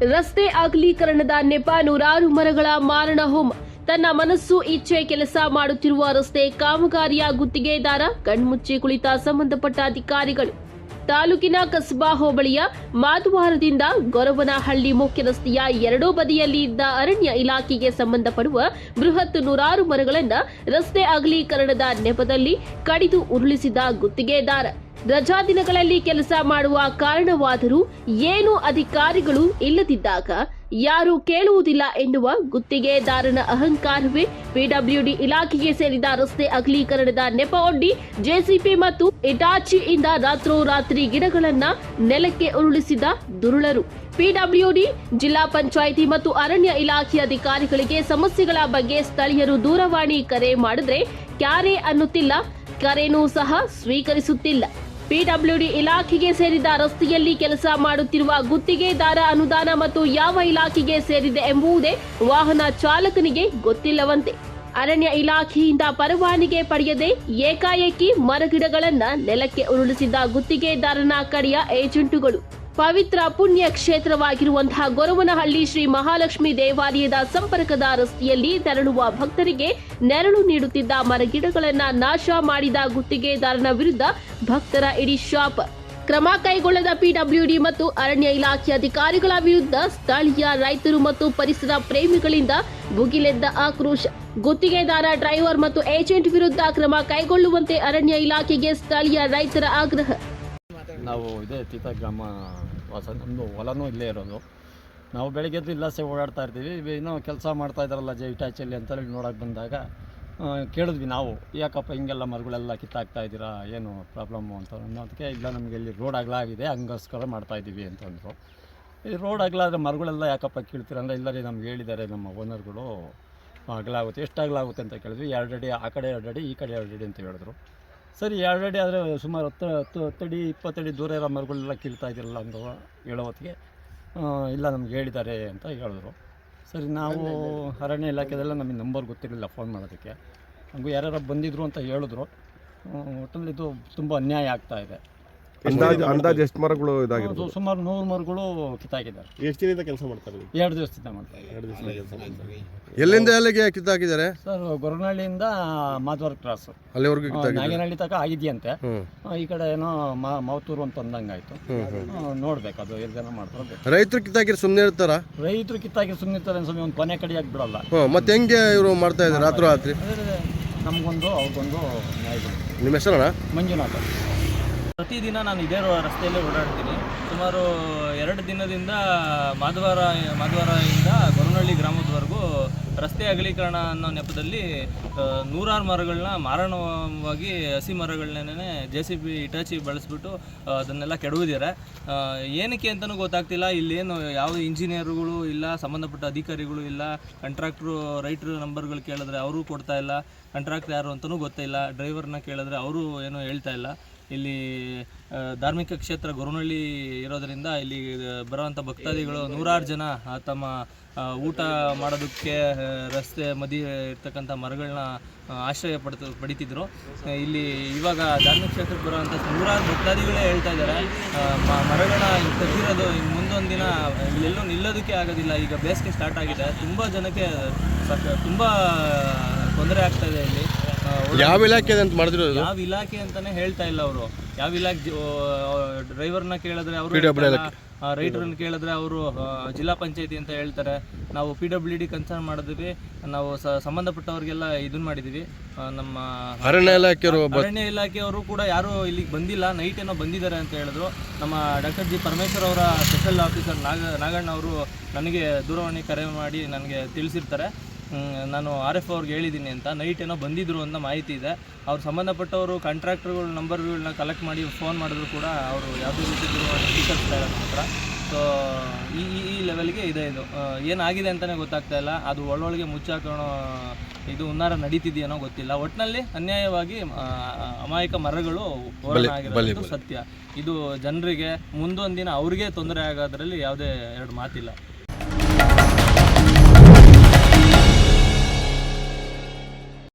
ರಸ್ತೆ ಅಗಲೀಕರಣದ ನೆಪ ನೂರಾರು ಮರಗಳ ಮಾರಣ ಹೋಮ. ತನ್ನ ಮನಸ್ಸು, ಇಚ್ಛೆ, ಕೆಲಸ ಮಾಡುತ್ತಿರುವ ರಸ್ತೆ ಕಾಮಗಾರಿಯ ಗುತ್ತಿಗೆದಾರ, ಕಣ್ಮುಚ್ಚಿ ಕುಳಿತ ಸಂಬಂಧಪಟ್ಟ ಅಧಿಕಾರಿಗಳು. ತಾಲೂಕಿನ ಕಸ್ಬಾ ಹೋಬಳಿಯ ಮಾದುವಾರದಿಂದ ಗೊರವನಹಳ್ಳಿ ಮುಖ್ಯ ರಸ್ತೆಯ ಎರಡೂ ಬದಿಯಲ್ಲಿ ಇದ್ದ ಅರಣ್ಯ ಇಲಾಖೆಗೆ ಸಂಬಂಧಪಡುವ ಬೃಹತ್ ನೂರಾರು ಮರಗಳನ್ನು ರಸ್ತೆ ಅಗಲೀಕರಣದ ನೆಪದಲ್ಲಿ ಕಡಿದು ಉರುಳಿಸಿದ ಗುತ್ತಿಗೆದಾರ. ರಜಾ ದಿನಗಳಲ್ಲಿ ಕೆಲಸ ಮಾಡುವ ಕಾರಣವಾದರೂ ಏನು ಅಧಿಕಾರಿಗಳು ಇಲ್ಲದಿದ್ದಾಗ ಯಾರು ಕೇಳುವುದಿಲ್ಲ ಎನ್ನುವ ಗುತ್ತಿಗೆದಾರನ ಅಹಂಕಾರವೇ ಪಿಡಬ್ಲ್ಯೂಡಿ ಇಲಾಖೆಗೆ ಸೇರಿದ ರಸ್ತೆ ಅಗಲೀಕರಣದ ನೆಪ ಒಡ್ಡಿ ಜೆಸಿಪಿ ಮತ್ತು ಇಟಾಚಿಯಿಂದ ರಾತ್ರೋರಾತ್ರಿ ಗಿಡಗಳನ್ನ ನೆಲಕ್ಕೆ ಉರುಳಿಸಿದ ದುರುಳರು. ಪಿಡಬ್ಲ್ಯೂಡಿ ಜಿಲ್ಲಾ ಪಂಚಾಯಿತಿ ಮತ್ತು ಅರಣ್ಯ ಇಲಾಖೆ ಅಧಿಕಾರಿಗಳಿಗೆ ಸಮಸ್ಯೆಗಳ ಬಗ್ಗೆ ಸ್ಥಳೀಯರು ದೂರವಾಣಿ ಕರೆ ಮಾಡಿದ್ರೆ ಕ್ಯಾರೆ ಅನ್ನುತ್ತಿಲ್ಲ, ಕರೆನೂ ಸಹ ಸ್ವೀಕರಿಸುತ್ತಿಲ್ಲ. ಪಿಡಬ್ಲ್ಯೂಡಿ ಇಲಾಖೆಗೆ ಸೇರಿದ ರಸ್ತೆಯಲ್ಲಿ ಕೆಲಸ ಮಾಡುತ್ತಿರುವ ಗುತ್ತಿಗೆದಾರ ಅನುದಾನ ಮತ್ತು ಯಾವ ಇಲಾಖೆಗೆ ಸೇರಿದೆ ಎಂಬುದೇ ವಾಹನ ಚಾಲಕನಿಗೆ ಗೊತ್ತಿಲ್ಲವಂತೆ. ಅರಣ್ಯ ಇಲಾಖೆಯಿಂದ ಪರವಾನಿಗೆ ಪಡೆಯದೆ ಏಕಾಏಕಿ ಮರಗಿಡಗಳನ್ನ ನೆಲಕ್ಕೆ ಉರುಳಿಸಿದ ಗುತ್ತಿಗೆದಾರನ ಕಡೆಯ ಏಜೆಂಟುಗಳು ಪವಿತ್ರ ಪುಣ್ಯ ಕ್ಷೇತ್ರವಾಗಿರುವಂತಹ ಗೊರವನಹಳ್ಳಿ ಶ್ರೀ ಮಹಾಲಕ್ಷ್ಮಿ ದೇವಾಲಯದ ಸಂಪರ್ಕದ ರಸ್ತೆಯಲ್ಲಿ ತೆರಳುವ ಭಕ್ತರಿಗೆ ನೆರಳು ನೀಡುತ್ತಿದ್ದ ಮರಗಿಡಗಳನ್ನ ನಾಶ ಮಾಡಿದ ಗುತ್ತಿಗೆದಾರನ ವಿರುದ್ಧ ಭಕ್ತರ ಇಡೀ ಶಾಪ್. ಕ್ರಮ ಕೈಗೊಳ್ಳದ ಪಿಡಬ್ಲ್ಯೂಡಿ ಮತ್ತು ಅರಣ್ಯ ಇಲಾಖೆ ಅಧಿಕಾರಿಗಳ ವಿರುದ್ಧ ಸ್ಥಳೀಯ ರೈತರು ಮತ್ತು ಪರಿಸರ ಪ್ರೇಮಿಗಳಿಂದ ಭುಗಿಲೆದ್ದ ಆಕ್ರೋಶ. ಗುತ್ತಿಗೆದಾರ, ಡ್ರೈವರ್ ಮತ್ತು ಏಜೆಂಟ್ ವಿರುದ್ಧ ಕ್ರಮ ಕೈಗೊಳ್ಳುವಂತೆ ಅರಣ್ಯ ಇಲಾಖೆಗೆ ಸ್ಥಳೀಯ ರೈತರ ಆಗ್ರಹ. ನಾವು ಇದೇ ತೀತ ಗ್ರಾಮ ವಾಸ ನಮ್ಮದು ಹೊಲನೂ ಇಲ್ಲೇ ಇರೋದು. ನಾವು ಬೆಳಗ್ಗೆ ಎದ್ದು ಇಲ್ಲಾಸೆ ಓಡಾಡ್ತಾ ಇರ್ತೀವಿ. ಏನೋ ಕೆಲಸ ಮಾಡ್ತಾ ಇದ್ದಾರಲ್ಲ ಜೈ ಇಟಾಚಲ್ಲಿ ಅಂತೇಳಿ ನೋಡೋಕೆ ಬಂದಾಗ ಕೇಳಿದ್ವಿ ನಾವು, ಯಾಕಪ್ಪ ಹಿಂಗೆಲ್ಲ ಮರಗಳೆಲ್ಲ ಕಿತ್ತಾಕ್ತಾ ಇದ್ದೀರಾ, ಏನು ಪ್ರಾಬ್ಲಮ್ಮು ಅಂತ ಅನ್ನೋದಕ್ಕೆ ಇಲ್ಲ, ನಮಗೆ ಇಲ್ಲಿ ರೋಡ್ ಅಗಲ ಆಗಿದೆ, ಹಂಗೋಸ್ಕರ ಮಾಡ್ತಾ ಇದ್ದೀವಿ ಅಂತಂದರು ಈ ರೋಡ್ ಅಗಲ ಆದರೆ ಮರಗಳೆಲ್ಲ ಯಾಕಪ್ಪ ಕೀಳ್ತೀರ ಅಂದರೆ ಇಲ್ಲ ರೀ ನಮ್ಗೆ ಹೇಳಿದ್ದಾರೆ ನಮ್ಮ ಓನರ್ಗಳು ಅಗಲಾಗುತ್ತೆ ಎಷ್ಟು ಅಗಲಾಗುತ್ತೆ ಅಂತ ಕೇಳಿದ್ವಿ. ಎರಡು ಅಡಿ ಆ ಕಡೆ ಎರಡು ಅಡಿ ಈ ಕಡೆ ಎರಡು ಅಡಿ ಅಂತ ಹೇಳಿದ್ರು. ಸರಿ ಎರಡು ಅಡಿ ಆದರೆ ಸುಮಾರು ಹತ್ತು ಹತ್ತು ಹತ್ತಡಿ ಇಪ್ಪತ್ತಡಿ ದೂರ ಇರೋ ಮರಗಳೆಲ್ಲ ಕೀಳ್ತಾ ಇದ್ದಿರಲ್ಲ ಅಂದು ಹೇಳೋ ಹೊತ್ತಿಗೆ. ಇಲ್ಲ ನಮ್ಗೆ ಹೇಳಿದ್ದಾರೆ ಅಂತ ಹೇಳಿದ್ರು. ಸರಿ ನಾವು ಅರಣ್ಯ ಇಲಾಖೆದೆಲ್ಲ ನಮಗೆ ನಂಬರ್ ಗೊತ್ತಿರಲಿಲ್ಲ ಫೋನ್ ಮಾಡೋದಕ್ಕೆ. ಹಂಗೂ ಯಾರ್ಯಾರು ಬಂದಿದ್ರು ಅಂತ ಹೇಳಿದ್ರು. ಒಟ್ಟಲ್ಲಿ ಇದು ತುಂಬ ಅನ್ಯಾಯ ಆಗ್ತಾ ಇದೆ. ಅಂದಾಜು ಅಂದಾಜು ಎಷ್ಟು ಮರಗಳು ಅದು ಇದಾಗಿರ್ಬೋದು ಸುಮಾರು ನೂರು ಮರಗಳು ಕಿತ್ತಾಕಿದ್ದಾರೆ. ಎಷ್ಟು ದಿನದಿಂದ ಕೆಲಸ ಮಾಡ್ತಾರೆ ಎರಡು ದಿವಸದಿಂದ ಮಾಡ್ತಾರೆ. ಇದ್ದಾರೆ ಎರಡು ದಿವಸ ಕೆಲಸ ಮಾಡ್ತಾರೆ. ಎಲ್ಲಿಂದ ಎಲ್ಲಿಗೆ ಕಿತ್ತಾಕಿದ್ದಾರೆ? ಸರ್ ಗೊರನಹಳ್ಳಿಯಿಂದ ಮಾಧವರ ಕ್ರಾಸ್ ಅಲ್ಲಿವರೆಗೂ ಕಿತ್ತಾಕಿದ್ದಾರೆ? ನಾಗೇನಹಳ್ಳಿ ತನಕ ಆಗಿದೆಯಂತೆ. ಆ, ಈ ಕಡೆ ಏನೋ ಮಾ- ಮಾವತೂರು ಅಂತ ಅಂದಂಗಾಯ್ತು. ಆ, ನೋಡ್ಬೇಕು ಅದು ಎಲ್ಲಿ ಜನ ಮಾಡ್ತಾರೆ ರೈತರು ಕಿತ್ತಾಕಿರಿ ಸುಮ್ಮನೆ ಇರ್ತಾರ? ರೈತರು ಕಿತ್ತಾಕಿ ಸುಮ್ಮನಿರ್ತಾರೆ ಸಮಯ ಒಂದು ಕೊನೆ ಕಡಿಯಾಗಿ ಬಿಡಲ್ಲ ಹ್ಞೂ ಮತ್ತೆ ಹೆಂಗೆ ಇವರು ಮಾಡ್ತಾ ಇದ್ದಾರೆ? ರಾತ್ರಿ ರಾತ್ರಿ ಅದೇ ನಮಗೊಂದು ಅವ್ರಿಗೊಂದು ನ್ಯಾಯ. ನಿಮ್ಮ ಹೆಸರಣ್ಣ? ಮಂಜುನಾಥ. ಪ್ರತಿದಿನ ನಾನು ಇದೇ ರಸ್ತೆಯಲ್ಲಿ ಓಡಾಡ್ತೀನಿ. ಸುಮಾರು ಎರಡು ದಿನದಿಂದ ಮಾಧವಾರ ಮಾಧವಾರದಿಂದ ಗೊರನಹಳ್ಳಿ ಗ್ರಾಮದವರೆಗೂ ರಸ್ತೆ ಅಗಲೀಕರಣ ಅನ್ನೋ ನೆಪದಲ್ಲಿ ನೂರಾರು ಮರಗಳನ್ನ ಮಾರಣವಾಗಿ ಹಸಿ ಮರಗಳನ್ನೇ ಜೆ ಸಿ ಬಿ, ಇಟಾಚಿ ಬಳಸ್ಬಿಟ್ಟು ಅದನ್ನೆಲ್ಲ ಕೆಡವಿದ್ದಾರೆ. ಏನಕ್ಕೆ ಅಂತಲೂ ಗೊತ್ತಾಗ್ತಿಲ್ಲ. ಇಲ್ಲೇನು ಯಾವ ಇಂಜಿನಿಯರ್ಗಳು ಇಲ್ಲ, ಸಂಬಂಧಪಟ್ಟ ಅಧಿಕಾರಿಗಳು ಇಲ್ಲ ಕಂಟ್ರಾಕ್ಟ್ರು ರೈಟ್ರು ನಂಬರ್ಗಳು ಕೇಳಿದ್ರೆ ಅವರು ಕೊಡ್ತಾ ಇಲ್ಲ ಕಾಂಟ್ರಾಕ್ಟ್ ಯಾರು ಅಂತಲೂ ಗೊತ್ತಿಲ್ಲ ಡ್ರೈವರ್ನ ಕೇಳಿದ್ರೆ ಅವರು ಏನೂ ಹೇಳ್ತಾ ಇಲ್ಲ. ಇಲ್ಲಿ ಧಾರ್ಮಿಕ ಕ್ಷೇತ್ರ ಗೊರವನಹಳ್ಳಿ ಇರೋದರಿಂದ ಇಲ್ಲಿ ಬರುವಂಥ ಭಕ್ತಾದಿಗಳು ನೂರಾರು ಜನ ತಮ್ಮ ಊಟ ಮಾಡೋದಕ್ಕೆ ರಸ್ತೆ ಮದಿ ಇರ್ತಕ್ಕಂಥ ಮರಗಳನ್ನ ಆಶ್ರಯ ಪಡ್ತ, ಪಡಿತಿದ್ರು. ಇಲ್ಲಿ ಇವಾಗ ಧಾರ್ಮಿಕ ಕ್ಷೇತ್ರಕ್ಕೆ ಬರುವಂಥ ನೂರಾರು ಭಕ್ತಾದಿಗಳೇ ಹೇಳ್ತಾ ಇದ್ದಾರೆ. ಮರಗಳ ತೆಗಿರೋದು ಇನ್ನು ಮುಂದೊಂದು ದಿನ, ಇಲ್ಲೆಲ್ಲೂ ನಿಲ್ಲೋದಕ್ಕೆ ಆಗೋದಿಲ್ಲ. ಈಗ ಬೇಸಿಗೆ ಸ್ಟಾರ್ಟ್ ಆಗಿದೆ. ತುಂಬ ಜನಕ್ಕೆ ತುಂಬ ತೊಂದರೆ ಆಗ್ತಾ ಇದೆ ಇಲ್ಲಿ. ಯಾವ ಇಲಾಖೆ ಅಂತ ಮಾಡಿದ್ರು ಯಾವ ಇಲಾಖೆ ಅಂತಾನೆ ಹೇಳ್ತಾ ಇಲ್ಲ ಅವರು. ಯಾವ ಇಲಾಖೆ ಡ್ರೈವರ್ನ ಕೇಳಿದ್ರೆ ಅವರು ರೈತರನ್ನ ಕೇಳಿದ್ರೆ ಅವರು ಜಿಲ್ಲಾ ಪಂಚಾಯತಿ ಅಂತ ಹೇಳ್ತಾರೆ. ನಾವು ಪಿ ಡಬ್ಲ್ಯೂ ಡಿ ಕನ್ಸರ್ನ್ ಮಾಡಿದ್ವಿ. ನಾವು ಸಂಬಂಧಪಟ್ಟವ್ರಿಗೆಲ್ಲ ಇದನ್ನ ಮಾಡಿದ್ವಿ. ನಮ್ಮ ಅರಣ್ಯ ಇಲಾಖೆಯವರು ಅರಣ್ಯ ಇಲಾಖೆಯವರು ಕೂಡ ಯಾರು ಇಲ್ಲಿಗೆ ಬಂದಿಲ್ಲ. ನೈಟ್ ಏನೋ ಬಂದಿದ್ದಾರೆ ಅಂತ ಹೇಳಿದ್ರು. ನಮ್ಮ ಡಾಕ್ಟರ್ ಜಿ ಪರಮೇಶ್ವರ್ ಅವರ ಸ್ಪೆಷಲ್ ಆಫೀಸರ್ ನಾಗ ನಾಗಣ್ಣ ಅವರು ನನಗೆ ದೂರವಾಣಿ ಕರೆ ಮಾಡಿ ನನಗೆ ತಿಳಿಸಿರ್ತಾರೆ. ನಾನು ಆರ್ ಎಫ್ ಅವ್ರಿಗೆ ಹೇಳಿದ್ದೀನಿ ಅಂತ. ನೈಟ್ ಏನೋ ಬಂದಿದ್ರು ಅಂತ ಮಾಹಿತಿ ಇದೆ. ಅವ್ರು ಸಂಬಂಧಪಟ್ಟವರು ಕಾಂಟ್ರಾಕ್ಟರ್ಗಳ ನಂಬರ್ಗಳನ್ನ ಕಲೆಕ್ಟ್ ಮಾಡಿ ಫೋನ್ ಮಾಡಿದ್ರು ಕೂಡ ಅವರು ಯಾವುದೇ ರೀತಿ ಸ್ವೀಕರಿಸ್ತಾ ಇಲ್ಲ ಹತ್ರ. ಸೊ ಈ ಈ- ಈ ಲೆವೆಲ್ಗೆ ಇದೆ ಇದು. ಏನಾಗಿದೆ ಅಂತಲೇ ಗೊತ್ತಾಗ್ತಾ ಇಲ್ಲ. ಅದು ಒಳ್ಳೊಳಗೆ ಮುಚ್ಚಾಕೋಣೋ ಇದು ಹುನ್ನಾರ ನಡೀತಿದೆಯೇನೋ ಗೊತ್ತಿಲ್ಲ. ಒಟ್ಟಿನಲ್ಲಿ ಅನ್ಯಾಯವಾಗಿ ಅಮಾಯಕ ಮರಗಳು ಆಗಿರೋದು ಸತ್ಯ. ಇದು ಜನರಿಗೆ ಮುಂದೊಂದು ದಿನ ಅವ್ರಿಗೆ ತೊಂದರೆ ಆಗೋದ್ರಲ್ಲಿ ಯಾವುದೇ ಎರಡು ಮಾತಿಲ್ಲ.